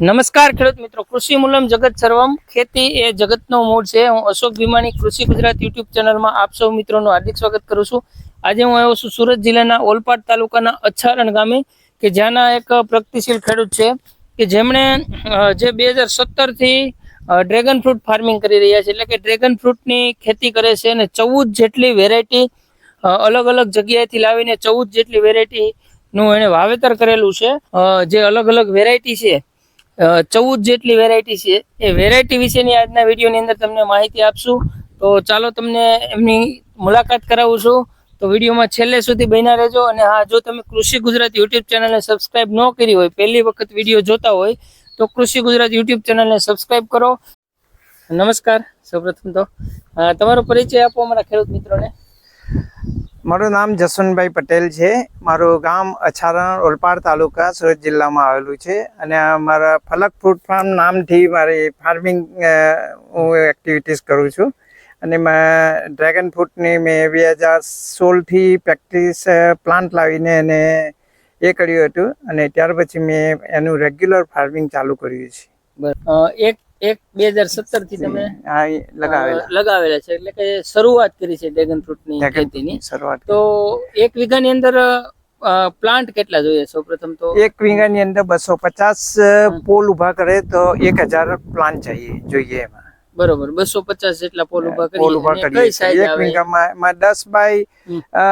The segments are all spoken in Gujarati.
નમસ્કાર ખેડૂત મિત્રો, કૃષિ મૂલમ જગત સર્વમ. ખેતી એ જગતનો મૂળ છે. હું અશોક ભીમાણી, કૃષિ ગુજરાત યુટ્યુબ ચેનલમાં આપ સૌ મિત્રોનું હાર્દિક સ્વાગત કરું છું. આજે હું આવ્યો છું સુરત જિલ્લાના ઓલપાડ તાલુકાના અચ્છારણ ગામે, કે જ્યાંના એક પ્રગતિશીલ ખેડૂત છે, કે જેમણે જે બે હજાર સત્તરથી ડ્રેગન ફ્રૂટ ફાર્મિંગ કરી રહ્યા છે. એટલે કે ડ્રેગન ફ્રૂટની ખેતી કરે છે અને ચૌદ જેટલી વેરાયટી અલગ અલગ જગ્યાએથી લાવીને ચૌદ જેટલી વેરાયટીનું એણે વાવેતર કરેલું છે. જે અલગ અલગ વેરાયટી છે ચૌદ જેટલી વેરાયટી છે. એ વેરાયટી વિશેની આજના વિડીયોની અંદર તમને માહિતી આપશું. તો ચાલો તમને એમની મુલાકાત કરાવું છું. તો વિડીયોમાં છેલ્લે સુધી બન્યા રહેજો અને હા, જો તમે કૃષિ ગુજરાત યુટ્યુબ ચેનલને સબસ્ક્રાઇબ ન કરી હોય, પહેલી વખત વીડિયો જોતા હોય, તો કૃષિ ગુજરાત યુટ્યુબ ચેનલને સબસ્ક્રાઇબ કરો. નમસ્કાર, સૌપ્રથમ તો તમારો પરિચય આપો અમારા ખેડૂત મિત્રોને. મારું નામ જસવંતભાઈ પટેલ છે. મારું ગામ અછારણ ઓલપાડ તાલુકા સુરત જિલ્લામાં આવેલું છે અને મારા ફલક ફ્રૂટ ફાર્મ નામથી મારી ફાર્મિંગ હું એક્ટિવિટીઝ કરું છું. અને મેં ડ્રેગન ફ્રૂટની મેં બે હજાર સોળથી પ્રેક્ટિસ પ્લાન્ટ લાવીને એને એ કર્યું હતું. અને ત્યાર પછી મેં એનું રેગ્યુલર ફાર્મિંગ ચાલુ કર્યું છે. એક એક બે હજાર સત્તરથી તમે લગાવેલા. છે. એટલે કે શરૂઆત કરી છે ડ્રેગન ફ્રૂટની ખેતીની. શરૂઆત તો એક વીઘાની અંદર પ્લાન્ટ કેટલા જોઈએ? સૌ પ્રથમ તો એક વીઘાની અંદર બસો પચાસ પોલ ઊભા કરે તો એક હજાર પ્લાન્ટ જોઈએ જોઈએ એમાં. બરોબર બસો પચાસ જેટલા પોલ ઊભા પોલ ઊભા કરીએ. એક વીઘામાં દસ બાય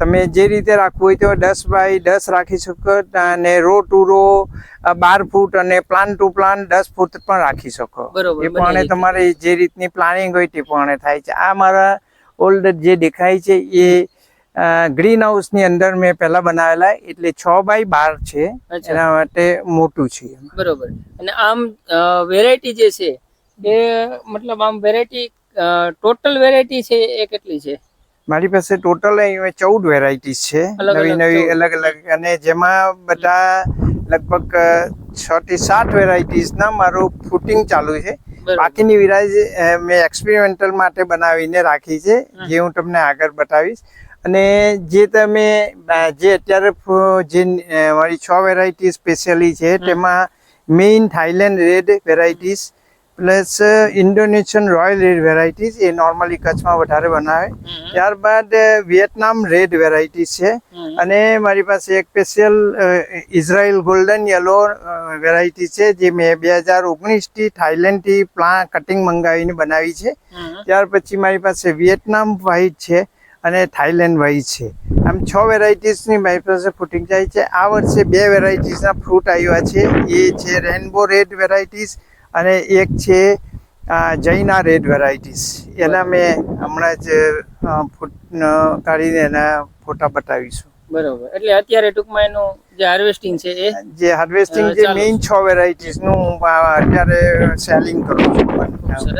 તમે જે રીતે રાખવું હોય તો દસ બાય દસ રાખી શકો અને રો ટુ રો બાર ફૂટ અને પ્લાન ટુ પ્લાન દસ ફૂટ પણ રાખી શકો. એ પ્રમાણે તમારે જે રીતની પ્લાનિંગ હોય તે પ્રમાણે થાય છે. આ મારા ઓલ્ડ જે દેખાય છે એ ગ્રીન હાઉસની અંદર મેં પહેલા બનાવેલા એટલે છ બાય બાર છે. એના માટે મોટું છે. બરોબર. અને આમ વેરાયટી જે છે એ મતલબ આમ વેરાયટી ટોટલ વેરાયટી છે એ કેટલી છે? મારી પાસે ટોટલ ચૌદ વેરાયટીઝ છે. નવી નવી અલગ અલગ. અને જેમાં બધા લગભગ છ થી સાત વેરાયટીઝના મારું ફૂટિંગ ચાલુ છે. બાકીની વિરાજ મેં એક્સપેરિમેન્ટલ માટે બનાવીને રાખી છે જે હું તમને આગળ બતાવીશ. અને જે તમે જે અત્યારે જે મારી છ વેરાયટી સ્પેશિયલી છે તેમાં main Thailand red varieties plus Indonesian royal red varieties એ નોર્મલી કચ્છમાં વધારે બનાવે. ત્યારબાદ વિયેતનામ રેડ વેરાયટી છે. અને મારી પાસે એક special Israel golden yellow variety છે જે મેં બે હજાર ઓગણીસથી થાઈલેન્ડથી પ્લા કટિંગ મંગાવીને બનાવી છે. ત્યાર પછી મારી પાસે વિયેતનામ વ્હાઈટ છે અને થાઈલેન્ડ વ્હાઈટ છે. આમ છ વેરાયટીઝની મારી પાસે ફૂટિંગ જાય છે. આ વર્ષે બે વેરાયટીઝના ફ્રૂટ આવ્યા છે. એ છે રેનબો રેડ વેરાયટીઝ અને એક છે જૈના રેડ વેરાયટીઝ એના મેં હમણાં જ ફૂટ કાઢીને એના ફોટા બતાવીશું. બરોબર. એટલે અત્યારે ટૂંકમાં એનું જે હાર્વેસ્ટિંગ છે એ? જે હાર્વેસ્ટિંગ જે મેઇન છ. વેરાયટીઝનું અત્યારે સેલિંગ કરું છું.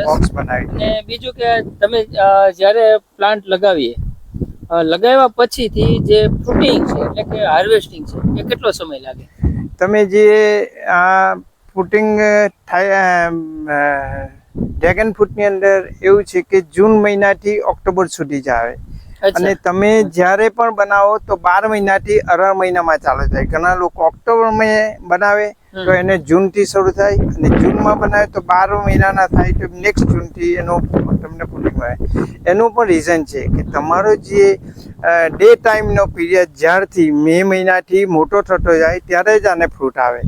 બોક્સ બનાવી ને બીજું કે તમે જ્યારે પ્લાન્ટ લગાવીએ લગાવ્યા પછીથી જે ફ્રૂટિંગ છે એટલે કે હાર્વેસ્ટિંગ છે એ કેટલો સમય લાગે? તમે જે આ ફૂટિંગ થાય ડ્રેગન ફ્રૂટની અંદર એવું છે કે જૂન મહિનાથી ઓક્ટોબર સુધી જ આવે. અને તમે જ્યારે પણ બનાવો તો બાર મહિનાથી અઢાર મહિનામાં ચાલુ થાય ઘણા લોકો ઓક્ટોબરમાં બનાવે તો એને જૂનથી શરૂ થાય અને જૂનમાં બનાવે તો બાર મહિનાના થાય તો નેક્સ્ટ જૂનથી એનું તમને ફૂટિંગ મળે. એનું પણ રીઝન છે કે તમારો જે ડે ટાઈમનો પીરિયડ જ્યારથી મે મહિનાથી મોટો થતો જાય ત્યારે જ આને ફ્રૂટ આવે.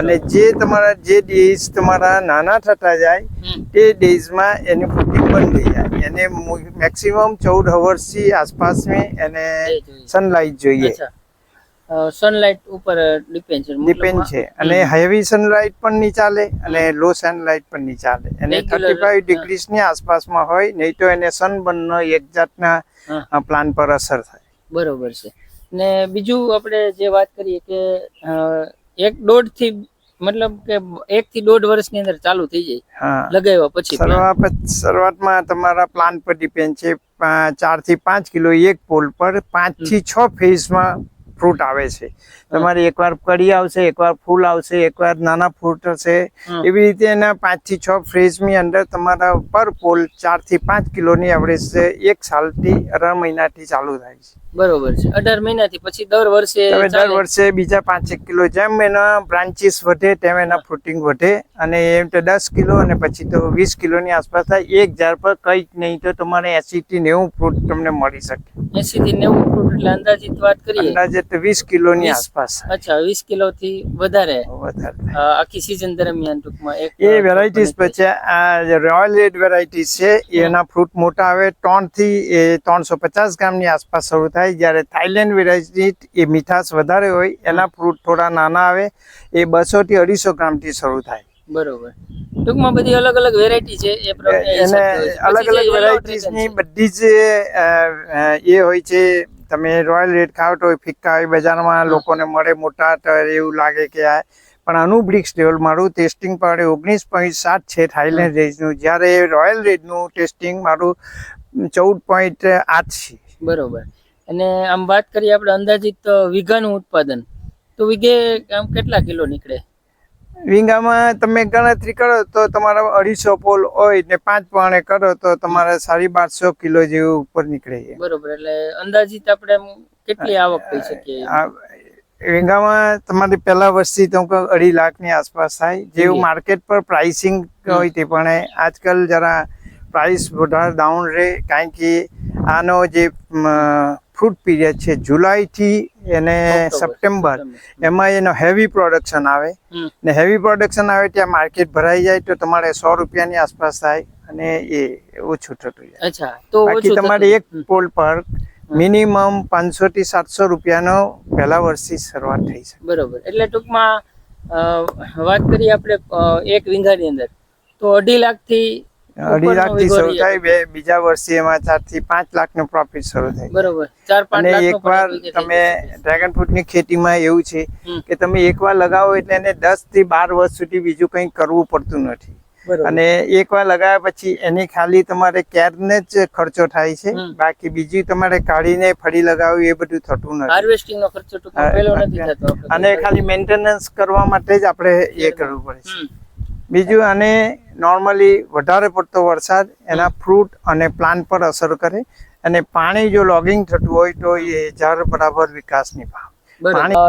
અને જે તમારા જે ડેઝ તમારા નાના થતા જાય તે ડેઝમાં એની ફૂટિંગ બંધ થઈ જાય. એને મેક્સિમમ ચૌદ હવર્સથી આસપાસની એને સનલાઇટ જોઈએ. સનલાઇટ ઉપર ડિપેન્ડ છે ડિપેન્ડ છે. અને હેવી સનલાઇટ પણ નહીં ચાલે અને લો સનલાઇટ પણ નહીં ચાલે. અને થર્ટી ફાઈવ. ડિગ્રીસની આસપાસમાં હોય નહીં તો એને સનબર્નનો એક જાતના પ્લાન પર અસર થાય. બરોબર છે. ને બીજું આપણે જે વાત કરીએ કે એક દોઢથી મતલબ કે એક થી દોઢ વર્ષની અંદર ચાલુ થઈ જાય. લગાવ્યા પછી શરૂઆતમાં તમારા પ્લાન પર ડિપેન્ડ છે ચારથી પાંચ કિલો એક પોલ પર પાંચથી છ ફેઝમાં ફ્રૂટ આવે છે. તમારે એકવાર કડી આવશે એકવાર ફૂલ આવશે એકવાર નાના ફ્રૂટ હશે. એવી રીતે એના પાંચથી છ ફ્રેજની અંદર તમારા પર પોલ ચારથી પાંચ કિલોની એવરેજ એક સાલથી અઢાર મહિનાથી ચાલુ થાય છે. બરોબર છે. અઢાર મહિનાથી પછી દર વર્ષે તમે દર વર્ષે બીજા પાંચેક કિલો જેમ એના બ્રાન્ચીસ વધે તેમ એના ફ્રૂટિંગ વધે અને એમ તો દસ કિલો અને પછી તો વીસ કિલોની આસપાસ થાય. એક ઝાડ પર કંઈક નહીં તો તમારે એસી થી નેવું ફ્રૂટ તમને મળી શકે. એસી થી નેવું ફ્રૂટ એટલે અંદાજિત વાત કરીએ? અંદાજે તો વીસ કિલોની. આસપાસ અચ્છા વીસ કિલો થી વધારે. વધારે આખી સીઝન દરમિયાન ટૂંકમાં એ વેરાયટીઝ. પછી આ રોયલ રેડ વેરાયટીઝ છે એના ફ્રૂટ મોટા આવે. ત્રણથી ત્રણસો પચાસ ગ્રામની આસપાસ શરૂ થાય. જ્યારે થાઈલેન્ડ વેરાયટી એ મીઠાશ વધારે હોય એના ફ્રૂટ થોડા નાના આવે એ બસો થી અઢીસો ગ્રામથી શરૂ થાય. બરોબર. ટૂંકમાં બધી અલગ અલગ વેરાયટી છે એ પ્રમાણે અલગ અલગ વેરાયટીઝની બધી જ એ હોય છે તમે રોયલ રેડ ખાવ તો ફિક્કા હોય બજારમાં લોકોને મળે મોટા એવું લાગે કે આ પણ આનું બ્રિક્સ લેવલ મારું ટેસ્ટિંગ પડે ઓગણીસ પોઈન્ટ સાત છે થાઇલેન્ડ રેડનું જ્યારે રોયલ રેડનું ટેસ્ટિંગ મારું ચૌદ પોઈન્ટ આઠ છે. બરોબર. અને આમ વાત કરીએ આપણે અંદાજિત વીઘાનું ઉત્પાદન. તો વીઘે આમ કેટલા કિલો નીકળે? વીંગામાં તમે ગણતરી કરો તો તમારા અઢીસો પોલ હોય ને પાંચ પાણે કરો તો તમારે સાડી બારસો કિલો જેવું ઉપર નીકળે છે. બરોબર એટલે અંદાજિત આપણે કેટલી આવક થઈ શકીએ વીંગામાં તમારી પહેલા વર્ષથી તો અઢી લાખની આસપાસ થાય. જેવું માર્કેટ પર પ્રાઇસિંગ હોય તે પણ આજકાલ જરા પ્રાઇસ વધારે ડાઉન રહે. કારણ કે આનો જે ફ્રૂટ પીરિયડ છે જુલાઈથી એને સપ્ટેમ્બર. એમાં એનો હેવી પ્રોડક્શન આવે. ને હેવી પ્રોડક્શન આવે ત્યાં માર્કેટ ભરાઈ જાય તો તમારે સો રૂપિયાની આસપાસ થાય અને એ ઓછું થતું જાય. અચ્છા તો બાકી તમારે એક પોલ પર મિનિમમ પાંચસો થી સાતસો રૂપિયાનો પહેલા વર્ષથી શરૂઆત થઈ છે બરોબર. એટલે ટૂંકમાં વાત કરીએ આપણે એક વીઘાની અંદર. તો અઢી લાખથી અઢી લાખથી શરૂ થાય બે બીજા વર્ષે એમાં ચારથી પાંચ લાખનું પ્રોફિટ શરૂ થાય. બરોબર. ચાર પાંચ અને એકવાર એક વાર તમે ડ્રેગન ફ્રૂટની ખેતીમાં એવું છે કે તમે એકવાર લગાવો એટલે એને દસથી બાર વર્ષ સુધી બીજું કંઈ કરવું પડતું નથી. અને અને એકવાર લગાવ્યા પછી એની ખાલી તમારે કેરને જ ખર્ચો થાય છે. બાકી બીજી તમારે કાઢીને ફરી લગાવવું એ બધું થતું નથી. હાર્વેસ્ટિંગ નો ખર્ચો નથી થતો. અને ખાલી મેન્ટેનન્સ કરવા માટે જ આપણે એ કરવું પડે છે. બીજું અને નોર્મલી વધારે પડતો વરસાદ એના ફ્રૂટ અને પ્લાન્ટ પર અસર કરે અને પાણી જો લોગિંગ થતું હોય તો એ ઝાડ બરાબર વિકાસ નહીં પામે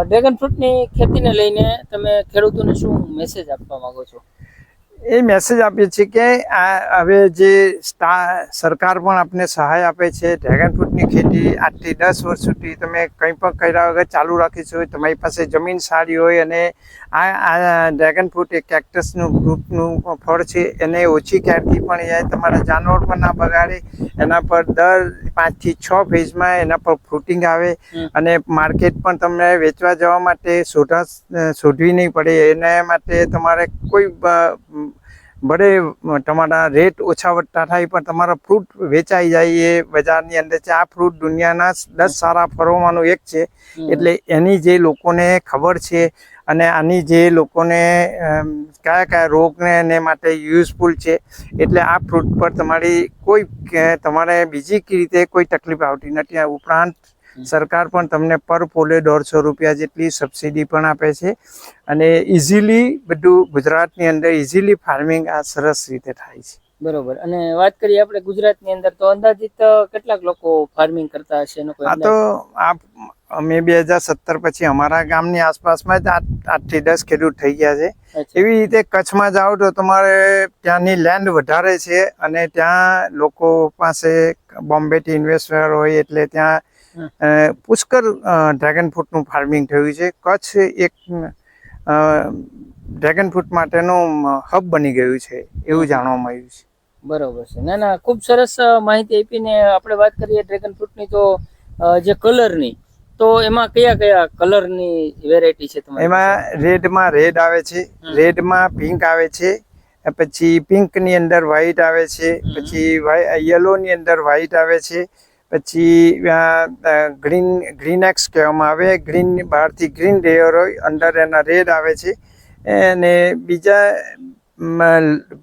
ડ્રેગન ફ્રૂટની ખેતીને લઈને તમે ખેડૂતોને શું મેસેજ આપવા માંગો છો? એ મેસેજ આપીએ છીએ કે આ હવે જે સરકાર પણ આપને સહાય આપે છે ડ્રેગન ફ્રૂટની ખેતી આજથી દસ વર્ષ સુધી તમે કંઈ પણ કર્યા વગર ચાલુ રાખીશું તમારી પાસે જમીન સારી હોય અને આ આ ડ્રેગન ફ્રૂટ એ કેક્ટસનું ગ્રુપનું ફળ છે એને ઓછી ક્યારથી પણ એ તમારા જાનવર પણ ના બગાડે એના પર દર પાંચથી છ ફેઝમાં એના પર ફ્રૂટિંગ આવે અને માર્કેટ પણ તમને વેચવા જવા માટે શોધા શોધવી નહીં પડે એના માટે તમારે કોઈ ભલે તમારા રેટ ઓછા વધતા થાય પણ તમારા ફ્રૂટ વેચાઈ જાય એ બજારની અંદર છે. આ ફ્રૂટ દુનિયાના દસ સારા ફળોમાંનું એક છે. એટલે એની જે લોકોને ખબર છે અને આની જે લોકોને કયા કયા રોગને એને માટે યુઝફુલ છે એટલે આ ફ્રૂટ પર તમારી કોઈ તમારે બીજી રીતે કોઈ તકલીફ આવતી નથી. આ ઉપરાંત સરકાર પણ તમને પર પોલે દોઢસો રૂપિયા જેટલી સબસિડી પણ આપે છે અને ઇઝીલી બધું ગુજરાતની અંદર ઇઝીલી ફાર્મિંગ આ સરસ રીતે થાય છે. બરોબર. અને વાત કરીએ આપણે ગુજરાતની અંદર તો અંદાજિત કેટલાક લોકો ફાર્મિંગ કરતા હશે? એનો આ તો આપ અમે બે હજાર સત્તર પછી અમારા ગામની આસપાસમાં જ આઠ આઠથી દસ ખેડૂત થઈ ગયા છે. એવી રીતે કચ્છમાં જાઓ તો તમારે ત્યાંની લેન્ડ વધારે છે અને ત્યાં લોકો પાસે બોમ્બેથી ઇન્વેસ્ટર હોય એટલે ત્યાં પુષ્કળ ડ્રેગન ફ્રૂટનું ફાર્મિંગ થયું છે. કચ્છ એક ડ્રેગન ફ્રૂટ માટેનું હબ બની ગયું છે એવું જાણવા મળ્યું છે. બરોબર છે. ના ના ખૂબ સરસ માહિતી આપીને આપણે વાત કરીએ ડ્રેગન ફ્રૂટની તો જે કલરની તો એમાં કયા કયા કલરની વેરાયટી છે તમારી એમાં રેડમાં રેડ આવે છે રેડમાં પિંક આવે છે પછી પિંકની અંદર વ્હાઈટ આવે છે પછી યલોની અંદર વ્હાઈટ આવે છે પછી ગ્રીન ગ્રીન એક્સ કહેવામાં આવે. ગ્રીન બહારથી ગ્રીન લેયર હોય અંદર એના રેડ આવે છે. અને બીજા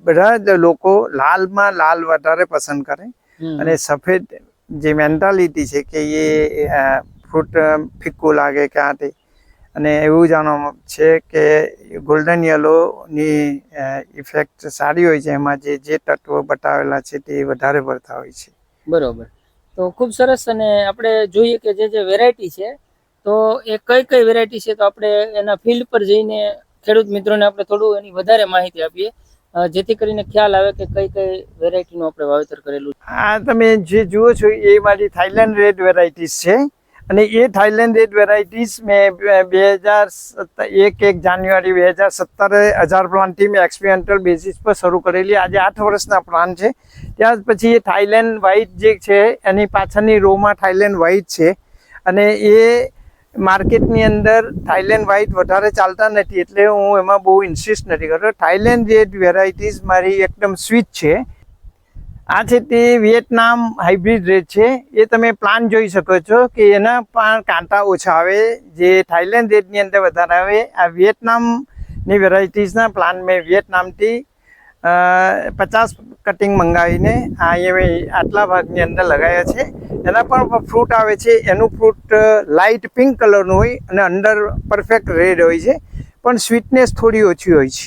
બધા જ લોકો લાલમાં લાલ વધારે પસંદ કરે. અને સફેદ જે મેન્ટાલિટી છે કે એ ફ્રૂટ ફિક્કું લાગે કે આ તે. અને એવું જાણવા છે કે ગોલ્ડન યલોની ઇફેક્ટ સારી હોય છે. એમાં જે જે તત્વો બતાવેલા છે તે વધારે પડતા હોય છે. બરોબર. તો ખૂબ સરસ અને આપણે જોઈએ કે જે જે વેરાયટી છે, તો એ કઈ કઈ વેરાયટી છે તો આપણે એના ફિલ્ડ પર જઈને ખેડૂત મિત્રોને આપણે થોડું એની વધારે માહિતી આપીએ. જેથી કરીને ખ્યાલ આવે કે કઈ કઈ વેરાયટીનું આપણે વાવેતર કરેલું આ તમે જે જુઓ છો એ મારી થાઈલેન્ડ રેડ વેરાયટીઝ છે. અને એ થાઈલેન્ડ એડ વેરાયટીઝ મેં બે હજાર એક એક જાન્યુઆરી બે હજાર સત્તરે હજાર પ્લાન્ટથી મેં એક્સપેરિમેન્ટલ બેસિસ પર શરૂ કરેલી. આજે આઠ વર્ષના પ્લાન છે. ત્યાર પછી એ થાઈલેન્ડ વ્હાઇટ જે છે, એની પાછળની રોમાં થાઈલેન્ડ વ્હાઇટ છે. અને એ માર્કેટની અંદર થાઈલેન્ડ વ્હાઇટ વધારે ચાલતા નથી એટલે હું એમાં બહુ ઇન્સિસ્ટ નથી કરતો. થાઈલેન્ડ જે વેરાયટીઝ મારી એકદમ સ્વીટ છે આ છે તે વિયેતનામ હાઇબ્રિડ રેડ છે. એ તમે પ્લાન જોઈ શકો છો કે એના પણ કાંટા ઓછા આવે, જે થાઈલેન્ડ રેડની અંદર વધારે આવે. આ વિયેતનામની વેરાયટીઝના પ્લાન મેં વિયેતનામથી પચાસ કટિંગ મંગાવીને આ આટલા ભાગની અંદર લગાવ્યા છે. એના પણ ફ્રૂટ આવે છે. એનું ફ્રૂટ લાઇટ પિંક કલરનું હોય અને અંદર પરફેક્ટ રેડ હોય છે. પણ સ્વીટનેસ થોડી ઓછી હોય છે.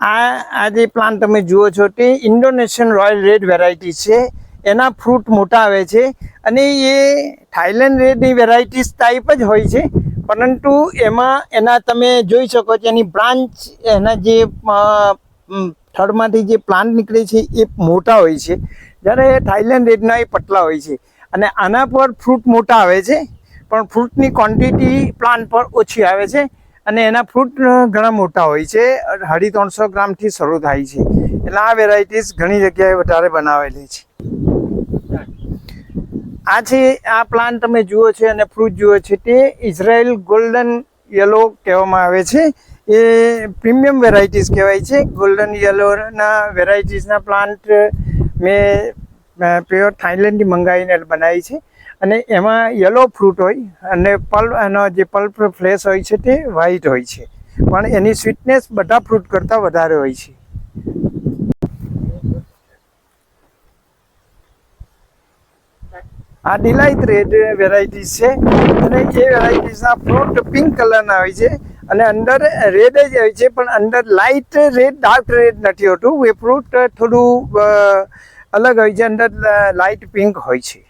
આ આ જે પ્લાન્ટ તમે જુઓ છો તે ઇન્ડોનેશિયન રોયલ રેડ વેરાયટી છે. એના ફ્રૂટ મોટા આવે છે અને એ થાઈલેન્ડ રેડની વેરાયટીઝ ટાઈપ જ હોય છે. પરંતુ એમાં એના તમે જોઈ શકો છો એની બ્રાન્ચ, એના જે થડમાંથી જે પ્લાન્ટ નીકળે છે એ મોટા હોય છે. જ્યારે થાઈલેન્ડ રેડના એ પતલા હોય છે. અને આના પર ફ્રૂટ મોટા આવે છે. પણ ફ્રૂટની ક્વોન્ટિટી પ્લાન્ટ પર ઓછી આવે છે. અને એના ફ્રૂટ ઘણા મોટા હોય છે. અઢી ત્રણસો ગ્રામથી શરૂ થાય છે. એટલે આ વેરાયટીઝ ઘણી જગ્યાએ વધારે બનાવેલી છે. આ છે, આ પ્લાન્ટ તમે જુઓ છો અને ફ્રૂટ જુઓ છે તે ઇઝરાયલ ગોલ્ડન યલો કહેવામાં આવે છે. એ પ્રીમિયમ વેરાયટીઝ કહેવાય છે. ગોલ્ડન યલોના વેરાયટીઝના પ્લાન્ટ મેં પ્યોર થાઈલેન્ડથી મંગાવીને બનાવી છે. અને એમાં યલો ફ્રૂટ હોય અને પલ્પ એનો જે પલ્પ ફ્લેશ હોય છે તે વ્હાઈટ હોય છે. પણ એની સ્વીટનેસ બધા ફ્રૂટ કરતાં વધારે હોય છે. આ ડિલાઇટ રેડ વેરાયટીઝ છે. અને એ વેરાયટીઝના ફ્રૂટ પિંક કલરના હોય છે. અને અંદર રેડ જ હોય છે, પણ અંદર લાઇટ રેડ ડાર્ક રેડ નથી હોતું. એ ફ્રૂટ થોડું અલગ હોય છે. અંદર લાઇટ પિંક હોય છે.